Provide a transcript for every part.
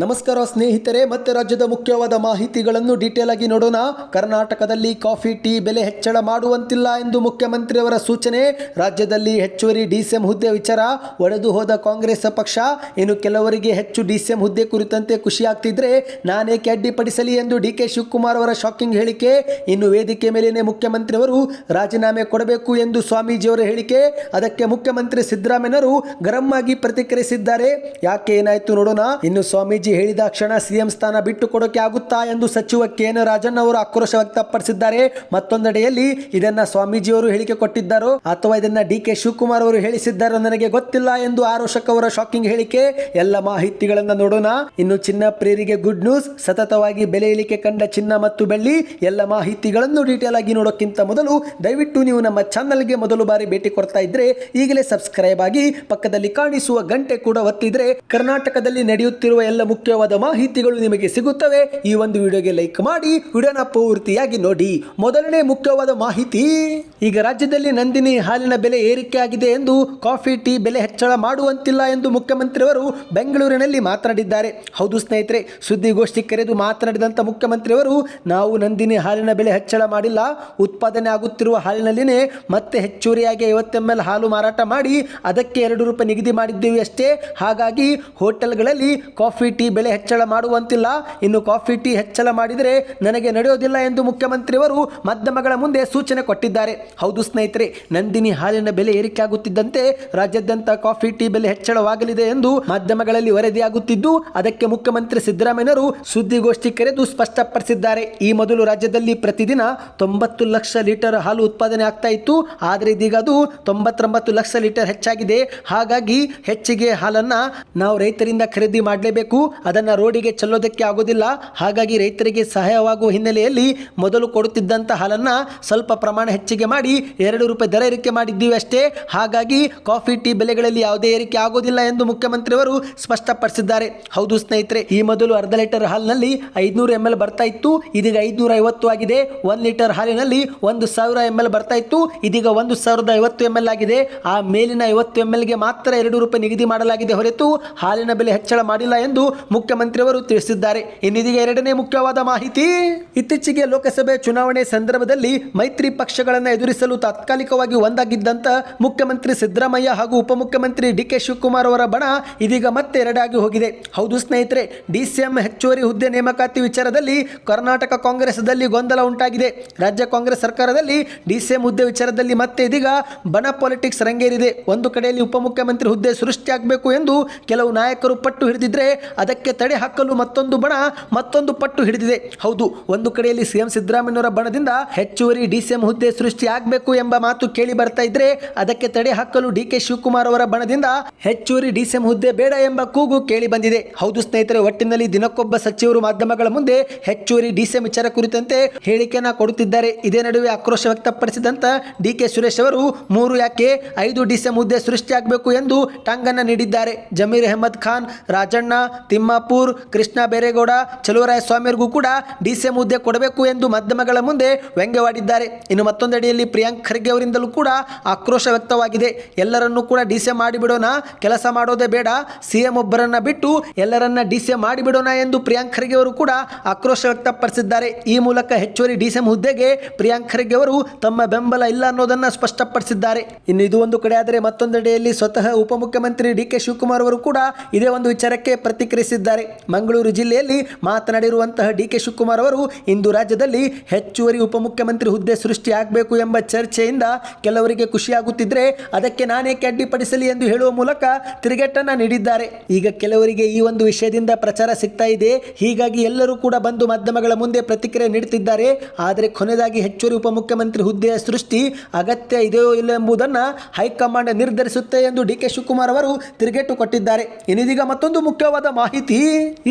ನಮಸ್ಕಾರ ಸ್ನೇಹಿತರೆ, ಮತ್ತೆ ರಾಜ್ಯದ ಮುಖ್ಯವಾದ ಮಾಹಿತಿಗಳನ್ನು ಡೀಟೇಲ್ ಆಗಿ ನೋಡೋಣ. ಕರ್ನಾಟಕದಲ್ಲಿ ಕಾಫಿ, ಟೀ ಬೆಲೆ ಹೆಚ್ಚಳ ಮಾಡುವಂತಿಲ್ಲ ಎಂದು ಮುಖ್ಯಮಂತ್ರಿಯವರ ಸೂಚನೆ. ರಾಜ್ಯದಲ್ಲಿ ಹೆಚ್ಚುವರಿ ಡಿಸಿಎಂ ಹುದ್ದೆ ವಿಚಾರ. ಒಡೆದು ಹೋದ ಕಾಂಗ್ರೆಸ್ ಪಕ್ಷ, ಇನ್ನು ಕೆಲವರಿಗೆ ಹೆಚ್ಚು ಡಿಸಿಎಂ ಹುದ್ದೆ ಕುರಿತಂತೆ ಖುಷಿ ಆಗ್ತಿದ್ರೆ ನಾನೇಕೆ ಅಡ್ಡಿಪಡಿಸಲಿ ಎಂದು ಡಿ ಕೆ ಶಿವಕುಮಾರ್ ಅವರ ಶಾಕಿಂಗ್ ಹೇಳಿಕೆ. ಇನ್ನು ವೇದಿಕೆ ಮೇಲೇನೆ ಮುಖ್ಯಮಂತ್ರಿಯವರು ರಾಜೀನಾಮೆ ಕೊಡಬೇಕು ಎಂದು ಸ್ವಾಮೀಜಿಯವರ ಹೇಳಿಕೆ. ಅದಕ್ಕೆ ಮುಖ್ಯಮಂತ್ರಿ ಸಿದ್ದರಾಮಯ್ಯನವರು ಗರಂ ಆಗಿ ಪ್ರತಿಕ್ರಿಯಿಸಿದ್ದಾರೆ. ಯಾಕೆ ಏನಾಯಿತು ನೋಡೋಣ. ಇನ್ನು ಸ್ವಾಮೀಜಿ ಹೇಳಿದ ಕ್ಷಣ ಸಿಎಂ ಸ್ಥಾನ ಬಿಟ್ಟು ಕೊಡೋಕೆ ಆಗುತ್ತಾ ಎಂದು ಸಚಿವ ಕೆ ಎನ್ ರಾಜನ್ ಅವರು ಆಕ್ರೋಶ ವ್ಯಕ್ತಪಡಿಸಿದ್ದಾರೆ. ಮತ್ತೊಂದೆಡೆಯಲ್ಲಿ ಇದನ್ನ ಸ್ವಾಮೀಜಿಯವರು ಹೇಳಿಕೆ ಕೊಟ್ಟಿದ್ದಾರೋ ಅಥವಾ ಇದನ್ನ ಡಿ ಕೆ ಶಿವಕುಮಾರ್ ಅವರು ಹೇಳಿಸಿದ್ದಾರೋ ನನಗೆ ಗೊತ್ತಿಲ್ಲ ಎಂದು ಆರೋಶಕ್ ಅವರ ಶಾಕಿಂಗ್ ಹೇಳಿಕೆ. ಎಲ್ಲ ಮಾಹಿತಿಗಳನ್ನ ನೋಡೋಣ. ಇನ್ನು ಚಿನ್ನ ಪ್ರೇರಿಗೆ ಗುಡ್ ನ್ಯೂಸ್. ಸತತವಾಗಿ ಬೆಲೆ ಇಳಿಕೆ ಕಂಡ ಚಿನ್ನ ಮತ್ತು ಬೆಳ್ಳಿ ಎಲ್ಲ ಮಾಹಿತಿಗಳನ್ನು ಡೀಟೇಲ್ ಆಗಿ ನೋಡೋಕ್ಕಿಂತ ಮೊದಲು ದಯವಿಟ್ಟು ನೀವು ನಮ್ಮ ಚಾನಲ್ಗೆ ಮೊದಲು ಬಾರಿ ಭೇಟಿ ಕೊಡ್ತಾ ಇದ್ರೆ ಈಗಲೇ ಸಬ್ಸ್ಕ್ರೈಬ್ ಆಗಿ ಪಕ್ಕದಲ್ಲಿ ಕಾಣಿಸುವ ಗಂಟೆ ಕೂಡ ಒತ್ತಿದ್ರೆ ಕರ್ನಾಟಕದಲ್ಲಿ ನಡೆಯುತ್ತಿರುವ ಎಲ್ಲ ಮುಖ್ಯವಾದ ಮಾಹಿತಿಗಳು ನಿಮಗೆ ಸಿಗುತ್ತವೆ, ಈ ಒಂದು ವಿಡಿಯೋಗೆ ಲೈಕ್ ಮಾಡಿ, ವಿಡಿಯೋನ ಪೂರ್ತಿಯಾಗಿ ನೋಡಿ. ಮೊದಲನೇ ಮುಖ್ಯವಾದ ಮಾಹಿತಿ, ಈಗ ರಾಜ್ಯದಲ್ಲಿ ನಂದಿನಿ ಹಾಲಿನ ಬೆಲೆ ಏರಿಕೆ ಆಗಿದೆ ಎಂದು ಕಾಫಿ, ಟೀ ಬೆಲೆ ಹೆಚ್ಚಳ ಮಾಡುವಂತಿಲ್ಲ ಎಂದು ಮುಖ್ಯಮಂತ್ರಿಯವರು ಬೆಂಗಳೂರಿನಲ್ಲಿ ಮಾತನಾಡಿದ್ದಾರೆ. ಹೌದು ಸ್ನೇಹಿತರೆ, ಸುದ್ದಿಗೋಷ್ಠಿ ಕರೆದು ಮಾತನಾಡಿದಂಥ ಮುಖ್ಯಮಂತ್ರಿಯವರು, ನಾವು ನಂದಿನಿ ಹಾಲಿನ ಬೆಲೆ ಹೆಚ್ಚಳ ಮಾಡಿಲ್ಲ, ಉತ್ಪಾದನೆ ಆಗುತ್ತಿರುವ ಹಾಲಿನಲ್ಲಿನೇ ಮತ್ತೆ ಹೆಚ್ಚುವರಿಯಾಗಿ ಐವತ್ತು ಎಲ್ ಹಾಲು ಮಾರಾಟ ಮಾಡಿ, ಅದಕ್ಕೆ ಎರಡು ರೂಪಾಯಿ ನಿಗದಿ ಮಾಡಿದ್ದೇವೆ ಅಷ್ಟೇ. ಹಾಗಾಗಿ ಹೋಟೆಲ್ಗಳಲ್ಲಿ ಕಾಫಿ ಟೀ ಬೆಲೆ ಹೆಚ್ಚಳ ಮಾಡುವಂತಿಲ್ಲ. ಇನ್ನು ಕಾಫಿ ಟೀ ಹೆಚ್ಚಳ ಮಾಡಿದರೆ ನನಗೆ ನಡೆಯೋದಿಲ್ಲ ಎಂದು ಮುಖ್ಯಮಂತ್ರಿಯವರು ಮಾಧ್ಯಮಗಳ ಮುಂದೆ ಸೂಚನೆ ಕೊಟ್ಟಿದ್ದಾರೆ. ಹೌದು ಸ್ನೇಹಿತರೆ, ನಂದಿನಿ ಹಾಲಿನ ಬೆಲೆ ಏರಿಕೆಯಾಗುತ್ತಿದ್ದಂತೆ ರಾಜ್ಯಾದ್ಯಂತ ಕಾಫಿ ಟೀ ಬೆಲೆ ಹೆಚ್ಚಳವಾಗಲಿದೆ ಎಂದು ಮಾಧ್ಯಮಗಳಲ್ಲಿ ವರದಿಯಾಗುತ್ತಿದ್ದು, ಅದಕ್ಕೆ ಮುಖ್ಯಮಂತ್ರಿ ಸಿದ್ದರಾಮಯ್ಯರು ಸುದ್ದಿಗೋಷ್ಠಿ ಕರೆದು ಸ್ಪಷ್ಟಪಡಿಸಿದ್ದಾರೆ. ಈ ಮೊದಲು ರಾಜ್ಯದಲ್ಲಿ ಪ್ರತಿದಿನ ತೊಂಬತ್ತು ಲಕ್ಷ ಲೀಟರ್ ಹಾಲು ಉತ್ಪಾದನೆ ಆಗ್ತಾ ಇತ್ತು. ಆದರೆ ಇದೀಗ ಅದು ತೊಂಬತ್ತೊಂಬತ್ತು ಲಕ್ಷ ಲೀಟರ್ ಹೆಚ್ಚಾಗಿದೆ. ಹಾಗಾಗಿ ಹೆಚ್ಚಿಗೆ ಹಾಲನ್ನ ನಾವು ರೈತರಿಂದ ಖರೀದಿ ಮಾಡಲೇಬೇಕು. ಅದನ್ನ ರೋಡಿಗೆ ಚೆಲ್ಲೋದಕ್ಕೆ ಆಗೋದಿಲ್ಲ. ಹಾಗಾಗಿ ರೈತರಿಗೆ ಸಹಾಯವಾಗುವ ಹಿನ್ನೆಲೆಯಲ್ಲಿ ಮೊದಲು ಕೊಡುತ್ತಿದ್ದಂಥ ಹಾಲನ್ನು ಸ್ವಲ್ಪ ಪ್ರಮಾಣ ಹೆಚ್ಚಿಗೆ ಮಾಡಿ ಎರಡು ರೂಪಾಯಿ ದರ ಏರಿಕೆ ಮಾಡಿದ್ದೀವಿ ಅಷ್ಟೇ. ಹಾಗಾಗಿ ಕಾಫಿ, ಟೀ ಬೆಲೆಗಳಲ್ಲಿ ಯಾವುದೇ ಏರಿಕೆ ಆಗೋದಿಲ್ಲ ಎಂದು ಮುಖ್ಯಮಂತ್ರಿಯವರು ಸ್ಪಷ್ಟಪಡಿಸಿದ್ದಾರೆ. ಹೌದು ಸ್ನೇಹಿತರೆ, ಈ ಮೊದಲು ಅರ್ಧ ಲೀಟರ್ ಹಾಲಿನಲ್ಲಿ ಐದುನೂರು ಎಂ ಎಲ್ ಬರ್ತಾ ಇತ್ತು. ಇದೀಗ ಐದುನೂರ ಐವತ್ತು ಆಗಿದೆ. ಒಂದು ಲೀಟರ್ ಹಾಲಿನಲ್ಲಿ ಒಂದು ಸಾವಿರ ಎಂ ಎಲ್ ಬರ್ತಾ ಇತ್ತು. ಇದೀಗ ಒಂದು ಸಾವಿರದ ಐವತ್ತು ಎಂ ಎಲ್ ಆಗಿದೆ. ಆ ಮೇಲಿನ ಐವತ್ತು ಎಂ ಎಲ್ಗೆ ಮಾತ್ರ ಎರಡು ರೂಪಾಯಿ ನಿಗದಿ ಮಾಡಲಾಗಿದೆ ಹೊರತು ಹಾಲಿನ ಬೆಲೆ ಹೆಚ್ಚಳ ಮಾಡಿಲ್ಲ ಎಂದು ಮುಖ್ಯಮಂತ್ರಿಯವರು ತಿಳಿಸಿದ್ದಾರೆ. ಇನ್ನಿದೀಗ ಎರಡನೇ ಮುಖ್ಯವಾದ ಮಾಹಿತಿ, ಇತ್ತೀಚೆಗೆ ಲೋಕಸಭೆ ಚುನಾವಣೆ ಸಂದರ್ಭದಲ್ಲಿ ಮೈತ್ರಿ ಪಕ್ಷಗಳನ್ನು ಎದುರಿಸಲು ತಾತ್ಕಾಲಿಕವಾಗಿ ಒಂದಾಗಿದ್ದಂತ ಮುಖ್ಯಮಂತ್ರಿ ಸಿದ್ದರಾಮಯ್ಯ ಹಾಗೂ ಉಪಮುಖ್ಯಮಂತ್ರಿ ಡಿ ಕೆ ಶಿವಕುಮಾರ್ ಅವರ ಬಣ ಇದೀಗ ಮತ್ತೆ ಎರಡಾಗಿ ಹೋಗಿದೆ. ಹೌದು ಸ್ನೇಹಿತರೆ ಡಿಸಿಎಂ ಹೆಚ್ಚುವರಿ ಹುದ್ದೆ ನೇಮಕಾತಿ ವಿಚಾರದಲ್ಲಿ ಕರ್ನಾಟಕ ಕಾಂಗ್ರೆಸ್ದಲ್ಲಿ ಗೊಂದಲ ಉಂಟಾಗಿದೆ. ರಾಜ್ಯ ಕಾಂಗ್ರೆಸ್ ಸರ್ಕಾರದಲ್ಲಿ ಡಿಸಿಎಂ ಹುದ್ದೆ ವಿಚಾರದಲ್ಲಿ ಮತ್ತೆ ಇದೀಗ ಬಣ ಪಾಲಿಟಿಕ್ಸ್ ರಂಗೇರಿದೆ. ಒಂದು ಕಡೆಯಲ್ಲಿ ಉಪಮುಖ್ಯಮಂತ್ರಿ ಹುದ್ದೆ ಸೃಷ್ಟಿಯಾಗಬೇಕು ಎಂದು ಕೆಲವು ನಾಯಕರು ಪಟ್ಟು ಹಿಡಿದಿದ್ರೆ ಅದಕ್ಕೆ ತಡೆ ಹಾಕಲು ಮತ್ತೊಂದು ಬಣ, ಮತ್ತೊಂದು ಪಟ್ಟು ಹಿಡಿದಿದೆ. ಹೌದು, ಒಂದು ಕಡೆಯಲ್ಲಿ ಸಿಎಂ ಸಿದ್ದರಾಮಯ್ಯವರ ಬಣದಿಂದ ಹೆಚ್ಚುವರಿ ಡಿಸಿಎಂ ಹುದ್ದೆ ಸೃಷ್ಟಿ ಆಗಬೇಕು ಎಂಬ ಮಾತು ಕೇಳಿ ಬರ್ತಾ ಇದ್ರೆ ಅದಕ್ಕೆ ತಡೆ ಹಾಕಲು ಡಿ ಕೆ ಶಿವಕುಮಾರ್ ಅವರ ಬಣದಿಂದ ಹೆಚ್ಚುವರಿ ಡಿಸಿಎಂ ಹುದ್ದೆ ಬೇಡ ಎಂಬ ಕೂಗು ಕೇಳಿ ಬಂದಿದೆ. ಹೌದು ಸ್ನೇಹಿತರೆ, ಒಟ್ಟಿನಲ್ಲಿ ದಿನಕ್ಕೊಬ್ಬ ಸಚಿವರು ಮಾಧ್ಯಮಗಳ ಮುಂದೆ ಹೆಚ್ಚುವರಿ ಡಿಸಿಎಂ ವಿಚಾರ ಕುರಿತಂತೆ ಹೇಳಿಕೆಯನ್ನ ಕೊಡುತ್ತಿದ್ದಾರೆ. ಇದೇ ನಡುವೆ ಆಕ್ರೋಶ ವ್ಯಕ್ತಪಡಿಸಿದಂತ ಡಿ ಕೆ ಸುರೇಶ್ ಅವರು, ಮೂರು ಯಾಕೆ ಐದು ಡಿಸಿಎಂ ಹುದ್ದೆ ಸೃಷ್ಟಿಯಾಗಬೇಕು ಎಂದು ಟಾಂಗನ್ನ ನೀಡಿದ್ದಾರೆ. ಜಮೀರ್ ಅಹಮದ್ ಖಾನ್, ರಾಜಣ್ಣ ತಿಮ್ಮಾಪುರ್, ಕೃಷ್ಣ ಬೇರೇಗೌಡ, ಚಲುವರಾಯ ಕೂಡ ಕೂಡ ಡಿಸಿಎಂ ಹುದ್ದೆ ಕೊಡಬೇಕು ಎಂದು ಮಾಧ್ಯಮಗಳ ಮುಂದೆ ವ್ಯಂಗ್ಯವಾಡಿದ್ದಾರೆ. ಇನ್ನು ಮತ್ತೊಂದೆಡೆಯಲ್ಲಿ ಪ್ರಿಯಾಂಕ್ ಖರ್ಗೆ ಅವರಿಂದಲೂ ಕೂಡ ಆಕ್ರೋಶ ವ್ಯಕ್ತವಾಗಿದೆ. ಎಲ್ಲರನ್ನೂ ಕೂಡ ಡಿಸಿಎಂ ಮಾಡಿಬಿಡೋಣ, ಕೆಲಸ ಮಾಡೋದೇ ಬೇಡ ಸಿಎಂ ಒಬ್ಬರನ್ನ ಬಿಟ್ಟು ಎಲ್ಲರನ್ನ ಡಿಸಿಎಂ ಮಾಡಿಬಿಡೋಣ ಎಂದು ಪ್ರಿಯಾಂಕ್ ಖರ್ಗೆ ಅವರು ಕೂಡ ಆಕ್ರೋಶ ವ್ಯಕ್ತಪಡಿಸಿದ್ದಾರೆ. ಈ ಮೂಲಕ ಹೆಚ್ಚುವರಿ ಡಿಸಿಎಂ ಹುದ್ದೆಗೆ ಪ್ರಿಯಾಂಕ್ ಖರ್ಗೆ ಅವರು ತಮ್ಮ ಬೆಂಬಲ ಇಲ್ಲ ಅನ್ನೋದನ್ನ ಸ್ಪಷ್ಟಪಡಿಸಿದ್ದಾರೆ. ಇನ್ನು ಇದು ಒಂದು ಕಡೆ ಆದರೆ ಮತ್ತೊಂದೆಡೆಯಲ್ಲಿ ಸ್ವತಃ ಉಪಮುಖ್ಯಮಂತ್ರಿ ಡಿ ಕೆ ಶಿವಕುಮಾರ್ ಅವರು ಕೂಡ ಇದೇ ಒಂದು ವಿಚಾರಕ್ಕೆ ಪ್ರತಿಕ್ರಿಯಿಸಿದ್ದಾರೆ. ಮಂಗಳೂರು ಜಿಲ್ಲೆಯಲ್ಲಿ ಮಾತನಾಡಿರುವಂತಹ ಡಿ ಕೆ ಶಿವಕುಮಾರ್ ಅವರು, ಇಂದು ರಾಜ್ಯದಲ್ಲಿ ಹೆಚ್ಚುವರಿ ಉಪಮುಖ್ಯಮಂತ್ರಿ ಹುದ್ದೆ ಸೃಷ್ಟಿಯಾಗಬೇಕು ಎಂಬ ಚರ್ಚೆಯಿಂದ ಕೆಲವರಿಗೆ ಖುಷಿಯಾಗುತ್ತಿದ್ರೆ ಅದಕ್ಕೆ ನಾನೇಕೆ ಅಡ್ಡಿಪಡಿಸಲಿ ಎಂದು ಹೇಳುವ ಮೂಲಕ ತಿರುಗೇಟನ್ನ ನೀಡಿದ್ದಾರೆ. ಈಗ ಕೆಲವರಿಗೆ ಈ ಒಂದು ವಿಷಯದಿಂದ ಪ್ರಚಾರ ಸಿಗ್ತಾ ಇದೆ. ಹೀಗಾಗಿ ಎಲ್ಲರೂ ಕೂಡ ಬಂದು ಮಾಧ್ಯಮಗಳ ಮುಂದೆ ಪ್ರತಿಕ್ರಿಯೆ ನೀಡುತ್ತಿದ್ದಾರೆ. ಆದರೆ ಕೊನೆಯದಾಗಿ ಹೆಚ್ಚುವರಿ ಉಪಮುಖ್ಯಮಂತ್ರಿ ಹುದ್ದೆಯ ಸೃಷ್ಟಿ ಅಗತ್ಯ ಇದೆಯೋ ಇಲ್ಲ ಎಂಬುದನ್ನು ಹೈಕಮಾಂಡ್ ನಿರ್ಧರಿಸುತ್ತೆ ಎಂದು ಡಿ ಕೆ ಶಿವಕುಮಾರ್ ಅವರು ತಿರುಗೇಟು ಕೊಟ್ಟಿದ್ದಾರೆ. ಇನ್ನಿದೀಗ ಮತ್ತೊಂದು ಮುಖ್ಯವಾದ ಮಾಹಿತಿ.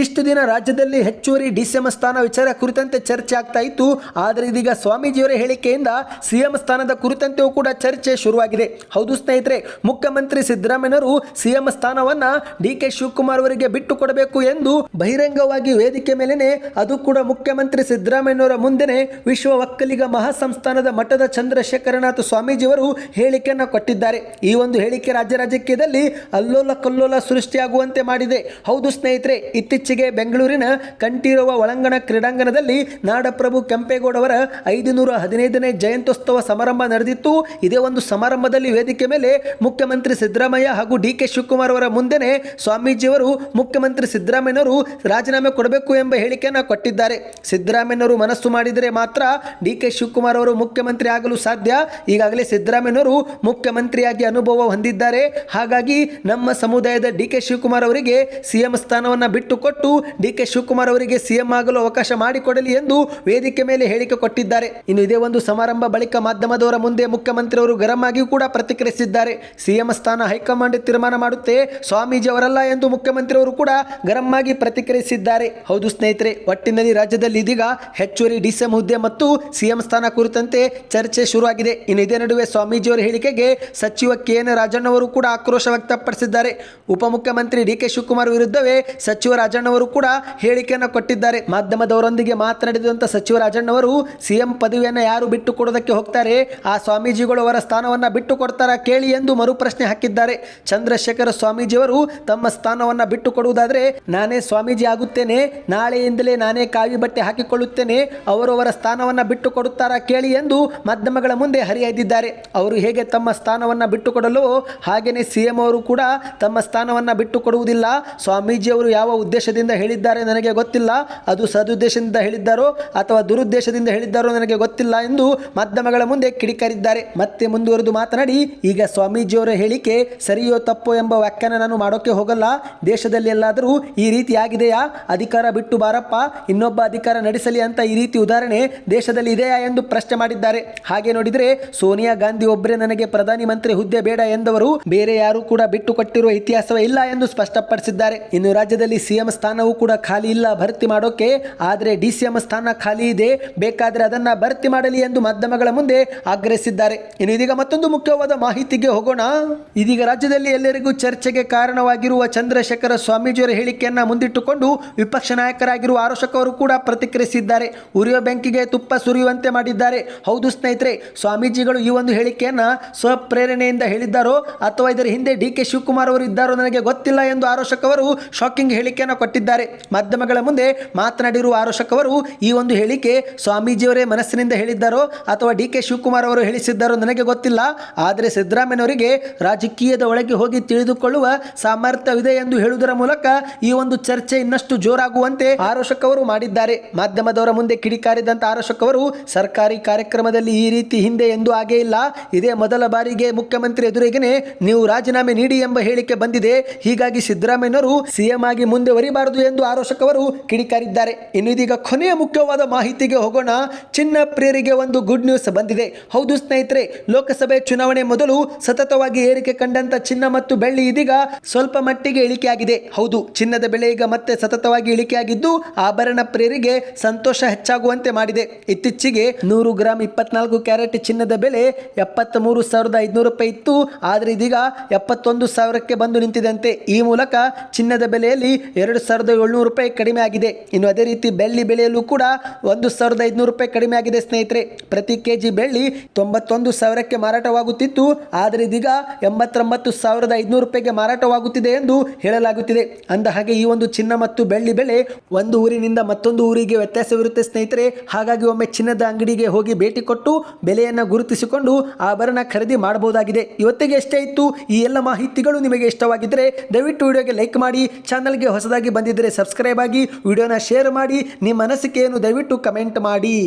ಇಷ್ಟು ದಿನ ರಾಜ್ಯದಲ್ಲಿ ಹೆಚ್ಚುವರಿ ಡಿಸಿಎಂ ಸ್ಥಾನ ವಿಚಾರ ಕುರಿತಂತೆ ಚರ್ಚೆ ಆಗ್ತಾ ಇತ್ತು. ಆದರೆ ಇದೀಗ ಸ್ವಾಮೀಜಿಯವರ ಹೇಳಿಕೆಯಿಂದ ಸಿಎಂ ಸ್ಥಾನದ ಕುರಿತಂತೆಯೂ ಕೂಡ ಚರ್ಚೆ ಶುರುವಾಗಿದೆ. ಹೌದು ಸ್ನೇಹಿತರೆ, ಮುಖ್ಯಮಂತ್ರಿ ಸಿದ್ದರಾಮಯ್ಯನವರು ಸಿಎಂ ಸ್ಥಾನವನ್ನ ಡಿ ಕೆ ಶಿವಕುಮಾರ್ ಅವರಿಗೆ ಬಿಟ್ಟು ಕೊಡಬೇಕು ಎಂದು ಬಹಿರಂಗವಾಗಿ ವೇದಿಕೆ ಮೇಲೇನೆ ಅದು ಕೂಡ ಮುಖ್ಯಮಂತ್ರಿ ಸಿದ್ದರಾಮಯ್ಯನವರ ಮುಂದೆನೆ ವಿಶ್ವ ಒಕ್ಕಲಿಗ ಮಹಾಸಂಸ್ಥಾನದ ಮಠದ ಚಂದ್ರಶೇಖರನಾಥ ಸ್ವಾಮೀಜಿಯವರು ಹೇಳಿಕೆಯನ್ನು ಕೊಟ್ಟಿದ್ದಾರೆ. ಈ ಒಂದು ಹೇಳಿಕೆ ರಾಜ್ಯ ರಾಜಕೀಯದಲ್ಲಿ ಅಲ್ಲೋಲ ಕಲ್ಲೋಲ ಸೃಷ್ಟಿಯಾಗುವಂತೆ ಮಾಡಿದೆ. ಹೌದು ಸ್ನೇಹಿತರೆ ಸ್ನೇಹಿತರೆ, ಇತ್ತೀಚೆಗೆ ಬೆಂಗಳೂರಿನ ಕಂಠೀರವ ಒಳಾಂಗಣ ಕ್ರೀಡಾಂಗಣದಲ್ಲಿ ನಾಡಪ್ರಭು ಕೆಂಪೇಗೌಡವರ ಐದುನೂರ ಹದಿನೈದನೇ ಜಯಂತ್ಯೋತ್ಸವ ಸಮಾರಂಭ ನಡೆದಿತ್ತು. ಇದೇ ಒಂದು ಸಮಾರಂಭದಲ್ಲಿ ವೇದಿಕೆ ಮೇಲೆ ಮುಖ್ಯಮಂತ್ರಿ ಸಿದ್ದರಾಮಯ್ಯ ಹಾಗೂ ಡಿ ಕೆ ಶಿವಕುಮಾರ್ ಅವರ ಮುಂದೆನೆ ಸ್ವಾಮೀಜಿಯವರು ಮುಖ್ಯಮಂತ್ರಿ ಸಿದ್ದರಾಮಯ್ಯನವರು ರಾಜೀನಾಮೆ ಕೊಡಬೇಕು ಎಂಬ ಹೇಳಿಕೆಯನ್ನು ಕೊಟ್ಟಿದ್ದಾರೆ. ಸಿದ್ದರಾಮಯ್ಯನವರು ಮನಸ್ಸು ಮಾಡಿದರೆ ಮಾತ್ರ ಡಿ ಕೆ ಶಿವಕುಮಾರ್ ಅವರು ಮುಖ್ಯಮಂತ್ರಿ ಆಗಲು ಸಾಧ್ಯ. ಈಗಾಗಲೇ ಸಿದ್ದರಾಮಯ್ಯನವರು ಮುಖ್ಯಮಂತ್ರಿಯಾಗಿ ಅನುಭವ ಹೊಂದಿದ್ದಾರೆ. ಹಾಗಾಗಿ ನಮ್ಮ ಸಮುದಾಯದ ಡಿ ಕೆ ಶಿವಕುಮಾರ್ ಅವರಿಗೆ ಸಿಎಂ ಸ್ಥಾನವನ್ನು ಬಿಟ್ಟುಕೊಟ್ಟು ಡಿ ಕೆ ಶಿವಕುಮಾರ್ ಅವರಿಗೆ ಸಿಎಂ ಆಗಲು ಅವಕಾಶ ಮಾಡಿಕೊಡಲಿ ಎಂದು ವೇದಿಕೆ ಮೇಲೆ ಹೇಳಿಕೆ ಕೊಟ್ಟಿದ್ದಾರೆ. ಇನ್ನು ಇದೇ ಒಂದು ಸಮಾರಂಭ ಬಳಿಕ ಮಾಧ್ಯಮದವರ ಮುಂದೆ ಮುಖ್ಯಮಂತ್ರಿ ಅವರು ಗರಂ ಆಗಿಯೂ ಕೂಡ ಪ್ರತಿಕ್ರಿಯಿಸಿದ್ದಾರೆ. ಸಿಎಂ ಸ್ಥಾನ ಹೈಕಮಾಂಡ್ ತೀರ್ಮಾನ ಮಾಡುತ್ತೆ. ಸ್ವಾಮೀಜಿ ಅವರಲ್ಲ ಎಂದು ಮುಖ್ಯಮಂತ್ರಿ ಅವರು ಕೂಡ ಗರಂ ಆಗಿ ಪ್ರತಿಕ್ರಿಯಿಸಿದ್ದಾರೆ. ಹೌದು ಸ್ನೇಹಿತರೆ, ಒಟ್ಟಿನಲ್ಲಿ ರಾಜ್ಯದಲ್ಲಿ ಇದೀಗ ಹೆಚ್ಚುವರಿ ಡಿಸಿಎಂ ಹುದ್ದೆ ಮತ್ತು ಸಿಎಂ ಸ್ಥಾನ ಕುರಿತಂತೆ ಚರ್ಚೆ ಶುರುವಾಗಿದೆ. ಇನ್ನು ಇದೇ ನಡುವೆ ಸ್ವಾಮೀಜಿಯವರ ಹೇಳಿಕೆಗೆ ಸಚಿವ ಕೆ ಎನ್ ರಾಜಣ್ಣವರು ಕೂಡ ಆಕ್ರೋಶ ವ್ಯಕ್ತಪಡಿಸಿದ್ದಾರೆ. ಉಪಮುಖ್ಯಮಂತ್ರಿ ಡಿ ಕೆ ಶಿವಕುಮಾರ್ ವಿರುದ್ಧವೇ ಸಚಿವ ರಾಜಣ್ಣವರು ಕೂಡ ಹೇಳಿಕೆಯನ್ನು ಕೊಟ್ಟಿದ್ದಾರೆ. ಮಾಧ್ಯಮದವರೊಂದಿಗೆ ಮಾತನಾಡಿದಂಥ ಸಚಿವ ರಾಜಣ್ಣವರು ಸಿಎಂ ಪದವಿಯನ್ನು ಯಾರು ಬಿಟ್ಟು ಕೊಡೋದಕ್ಕೆ ಹೋಗ್ತಾರೆ? ಆ ಸ್ವಾಮೀಜಿಗಳು ಅವರ ಸ್ಥಾನವನ್ನು ಬಿಟ್ಟು ಕೊಡ್ತಾರಾ ಕೇಳಿ ಎಂದು ಮರುಪ್ರಶ್ನೆ ಹಾಕಿದ್ದಾರೆ. ಚಂದ್ರಶೇಖರ ಸ್ವಾಮೀಜಿಯವರು ತಮ್ಮ ಸ್ಥಾನವನ್ನು ಬಿಟ್ಟು ಕೊಡುವುದಾದರೆ ನಾನೇ ಸ್ವಾಮೀಜಿ ಆಗುತ್ತೇನೆ, ನಾಳೆಯಿಂದಲೇ ನಾನೇ ಕಾವಿ ಬಟ್ಟೆ ಹಾಕಿಕೊಳ್ಳುತ್ತೇನೆ, ಅವರು ಅವರ ಸ್ಥಾನವನ್ನು ಬಿಟ್ಟು ಕೊಡುತ್ತಾರಾ ಕೇಳಿ ಎಂದು ಮಾಧ್ಯಮಗಳ ಮುಂದೆ ಹರಿಯದಿದ್ದಾರೆ ಅವರು ಹೇಗೆ ತಮ್ಮ ಸ್ಥಾನವನ್ನು ಬಿಟ್ಟುಕೊಡಲು ಹಾಗೆಯೇ ಸಿಎಂ ಅವರು ಕೂಡ ತಮ್ಮ ಸ್ಥಾನವನ್ನು ಬಿಟ್ಟು ಕೊಡುವುದಿಲ್ಲ. ಸ್ವಾಮೀಜಿಯವರು ಯಾವ ಉದ್ದೇಶದಿಂದ ಹೇಳಿದ್ದಾರೆ ನನಗೆ ಗೊತ್ತಿಲ್ಲ. ಅದು ಸದುದ್ದೇಶದಿಂದ ಹೇಳಿದ್ದಾರೋ ಅಥವಾ ದುರುದ್ದೇಶದಿಂದ ಹೇಳಿದ್ದಾರೋ ನನಗೆ ಗೊತ್ತಿಲ್ಲ ಎಂದು ಮಾಧ್ಯಮಗಳ ಮುಂದೆ ಕಿಡಿಕಾರಿದ್ದಾರೆ. ಮತ್ತೆ ಮುಂದುವರೆದು ಮಾತನಾಡಿ, ಈಗ ಸ್ವಾಮೀಜಿಯವರ ಹೇಳಿಕೆ ಸರಿಯೋ ತಪ್ಪೋ ಎಂಬ ವ್ಯಾಖ್ಯಾನ ನಾನು ಮಾಡೋಕೆ ಹೋಗಲ್ಲ. ದೇಶದಲ್ಲಿ ಎಲ್ಲಾದರೂ ಈ ರೀತಿ ಆಗಿದೆಯಾ? ಅಧಿಕಾರ ಬಿಟ್ಟು ಬಾರಪ್ಪ. ಇನ್ನೊಬ್ಬ ಅಧಿಕಾರ ನಡೆಸಲಿ ಅಂತ ಈ ರೀತಿ ಉದಾಹರಣೆ ದೇಶದಲ್ಲಿ ಇದೆಯಾ ಎಂದು ಪ್ರಶ್ನೆ ಮಾಡಿದ್ದಾರೆ. ಹಾಗೆ ನೋಡಿದರೆ, ಸೋನಿಯಾ ಗಾಂಧಿ ಒಬ್ಬರೇ ನನಗೆ ಪ್ರಧಾನಿ ಮಂತ್ರಿ ಹುದ್ದೆ ಬೇಡ ಎಂದವರು ಬೇರೆ ಯಾರು ಕೂಡ ಬಿಟ್ಟು ಕೊಟ್ಟಿರುವ ಇತಿಹಾಸವೇ ಇಲ್ಲ ಎಂದು ಸ್ಪಷ್ಟಪಡಿಸಿದ್ದಾರೆ. ಇನ್ನು ರಾಜ್ಯದಲ್ಲಿ ಸಿಎಂ ಸ್ಥಾನವೂ ಕೂಡ ಖಾಲಿ ಇಲ್ಲ. ಭರ್ತಿ ಮಾಡೋಕೆ ಆದರೆ ಡಿ ಸ್ಥಾನ ಖಾಲಿ ಇದೆ. ಬೇಕಾದರೆ ಅದನ್ನ ಭರ್ತಿ ಮಾಡಲಿ ಎಂದು ಮಾಧ್ಯಮಗಳ ಮುಂದೆ ಆಗ್ರಹಿಸಿದ್ದಾರೆ. ಇನ್ನು ಇದೀಗ ಮತ್ತೊಂದು ಮುಖ್ಯವಾದ ಮಾಹಿತಿಗೆ ಹೋಗೋಣ. ಇದೀಗ ರಾಜ್ಯದಲ್ಲಿ ಎಲ್ಲರಿಗೂ ಚರ್ಚೆಗೆ ಕಾರಣವಾಗಿರುವ ಚಂದ್ರಶೇಖರ ಸ್ವಾಮೀಜಿಯವರ ಹೇಳಿಕೆಯನ್ನು ಮುಂದಿಟ್ಟುಕೊಂಡು ವಿಪಕ್ಷ ನಾಯಕರಾಗಿರುವ ಆರೋಶಕ್ ಅವರು ಕೂಡ ಪ್ರತಿಕ್ರಿಯಿಸಿದ್ದಾರೆ. ಉರಿಯೋ ಬೆಂಕಿಗೆ ತುಪ್ಪ ಸುರಿಯುವಂತೆ ಮಾಡಿದ್ದಾರೆ. ಹೌದು ಸ್ನೇಹಿತರೆ, ಸ್ವಾಮೀಜಿಗಳು ಈ ಒಂದು ಹೇಳಿಕೆಯನ್ನು ಸ್ವಪ್ರೇರಣೆಯಿಂದ ಹೇಳಿದ್ದಾರೋ ಅಥವಾ ಇದರ ಹಿಂದೆ ಡಿ ಕೆ ಶಿವಕುಮಾರ್ ಅವರು ಇದ್ದಾರೋ ನನಗೆ ಗೊತ್ತಿಲ್ಲ ಎಂದು ಆರೋಶಕ್ ಅವರು ಶಾಕಿಂಗ್ ಹೇಳಿಕೆಯನ್ನು ಕೊಟ್ಟಿದ್ದಾರೆ. ಮಾಧ್ಯಮಗಳ ಮುಂದೆ ಮಾತನಾಡಿರುವ ಆರೋಶಕ್ ಅವರು ಈ ಒಂದು ಹೇಳಿಕೆ ಸ್ವಾಮೀಜಿಯವರೇ ಮನಸ್ಸಿನಿಂದ ಹೇಳಿದ್ದಾರೋ ಅಥವಾ ಡಿ ಕೆ ಶಿವಕುಮಾರ್ ಅವರು ಹೇಳಿಸಿದ್ದಾರೋ ನನಗೆ ಗೊತ್ತಿಲ್ಲ. ಆದರೆ ಸಿದ್ದರಾಮಯ್ಯನವರಿಗೆ ರಾಜಕೀಯದ ಒಳಗೆ ಹೋಗಿ ತಿಳಿದುಕೊಳ್ಳುವ ಸಾಮರ್ಥ್ಯವಿದೆ ಎಂದು ಹೇಳುವುದರ ಮೂಲಕ ಈ ಒಂದು ಚರ್ಚೆ ಇನ್ನಷ್ಟು ಜೋರಾಗುವಂತೆ ಅವರು ಮಾಡಿದ್ದಾರೆ. ಮಾಧ್ಯಮದವರ ಮುಂದೆ ಕಿಡಿಕಾರಿದಂತ ಅವರು ಸರ್ಕಾರಿ ಕಾರ್ಯಕ್ರಮದಲ್ಲಿ ಈ ರೀತಿ ಹಿಂದೆ ಎಂದೂ ಆಗೇ ಇಲ್ಲ. ಇದೇ ಮೊದಲ ಬಾರಿಗೆ ಮುಖ್ಯಮಂತ್ರಿ ಎದುರಿಗೇನೆ ನೀವು ರಾಜೀನಾಮೆ ನೀಡಿ ಎಂಬ ಹೇಳಿಕೆ ಬಂದಿದೆ. ಹೀಗಾಗಿ ಸಿದ್ದರಾಮಯ್ಯನವರು ಸಿಎಂ ಆಗಿ ಮುಂದೆ ಬರೀಬಾರದು ಎಂದು ಆರೋಷಕವರು ಕಿಡಿಕಾರಿದ್ದಾರೆ. ಇನ್ನು ಇದೀಗ ಕೊನೆಯ ಮುಖ್ಯವಾದ ಮಾಹಿತಿಗೆ ಹೋಗೋಣ. ಚಿನ್ನ ಪ್ರಿಯರಿಗೆ ಒಂದು ಗುಡ್ ನ್ಯೂಸ್ ಬಂದಿದೆ. ಹೌದು ಸ್ನೇಹಿತರೆ, ಲೋಕಸಭೆ ಚುನಾವಣೆ ಮೊದಲು ಸತತವಾಗಿ ಏರಿಕೆ ಕಂಡಂತ ಚಿನ್ನ ಮತ್ತು ಬೆಳ್ಳಿ ಇದೀಗ ಸ್ವಲ್ಪ ಮಟ್ಟಿಗೆ ಇಳಿಕೆಯಾಗಿದೆ. ಹೌದು, ಚಿನ್ನದ ಬೆಲೆ ಈಗ ಮತ್ತೆ ಸತತವಾಗಿ ಇಳಿಕೆಯಾಗಿದ್ದು ಆಭರಣ ಪ್ರಿಯರಿಗೆ ಸಂತೋಷ ಹೆಚ್ಚಾಗುವಂತೆ ಮಾಡಿದೆ. ಇತ್ತೀಚೆಗೆ ನೂರು ಗ್ರಾಂ ಇಪ್ಪತ್ನಾಲ್ಕು ಕ್ಯಾರೆಟ್ ಚಿನ್ನದ ಬೆಲೆ ಎಪ್ಪತ್ತ ಮೂರು ಸಾವಿರದ ಐದುನೂರು ರೂಪಾಯಿ ಇತ್ತು. ಆದರೆ ಇದೀಗ ಎಪ್ಪತ್ತೊಂದು ಸಾವಿರಕ್ಕೆ ಬಂದು ನಿಂತಿದಂತೆ ಈ ಮೂಲಕ ಚಿನ್ನದ ಬೆಲೆಯಲ್ಲಿ ಎರಡು ಸಾವಿರದ ಏಳ್ನೂರು ರೂಪಾಯಿ ಕಡಿಮೆ ಆಗಿದೆ. ಇನ್ನು ಅದೇ ರೀತಿ ಬೆಳ್ಳಿ ಬೆಳೆಯಲು ಕೂಡ ಒಂದು ಸಾವಿರದ ಐದುನೂರು ರೂಪಾಯಿ ಕಡಿಮೆ ಆಗಿದೆ ಸ್ನೇಹಿತರೆ. ಪ್ರತಿ ಕೆ ಜಿ ಬೆಳ್ಳಿ ತೊಂಬತ್ತೊಂದು ಸಾವಿರಕ್ಕೆ ಮಾರಾಟವಾಗುತ್ತಿತ್ತು. ಆದರೆ ಇದೀಗ ಎಂಬತ್ತೊಂಬತ್ತು ಸಾವಿರದ ಐದುನೂರು ರೂಪಾಯಿಗೆ ಮಾರಾಟವಾಗುತ್ತಿದೆ ಎಂದು ಹೇಳಲಾಗುತ್ತಿದೆ. ಅಂದ ಹಾಗೆ ಈ ಒಂದು ಚಿನ್ನ ಮತ್ತು ಬೆಳ್ಳಿ ಬೆಲೆ ಒಂದು ಊರಿನಿಂದ ಮತ್ತೊಂದು ಊರಿಗೆ ವ್ಯತ್ಯಾಸವಿರುತ್ತೆ ಸ್ನೇಹಿತರೆ. ಹಾಗಾಗಿ ಒಮ್ಮೆ ಚಿನ್ನದ ಅಂಗಡಿಗೆ ಹೋಗಿ ಭೇಟಿ ಕೊಟ್ಟು ಬೆಲೆಯನ್ನು ಗುರುತಿಸಿಕೊಂಡು ಆಭರಣ ಖರೀದಿ ಮಾಡಬಹುದಾಗಿದೆ. ಇವತ್ತಿಗೆ ಎಷ್ಟೇ ಇತ್ತು. ಈ ಎಲ್ಲ ಮಾಹಿತಿಗಳು ನಿಮಗೆ ಇಷ್ಟವಾಗಿದ್ದರೆ ದಯವಿಟ್ಟು ವಿಡಿಯೋಗೆ ಲೈಕ್ ಮಾಡಿ ಚಾನಲ್ಗೆ ಹೊಸದಾಗಿ ಬಂದಿದ್ದರೆ ಸಬ್ಸ್ಕ್ರೈಬ್ ಆಗಿ ವಿಡಿಯೋನ ಶೇರ್ ಮಾಡಿ ನಿಮ್ಮ ಅನಿಸಿಕೆಯನ್ನು ದಯವಿಟ್ಟು ಕಮೆಂಟ್ ಮಾಡಿ.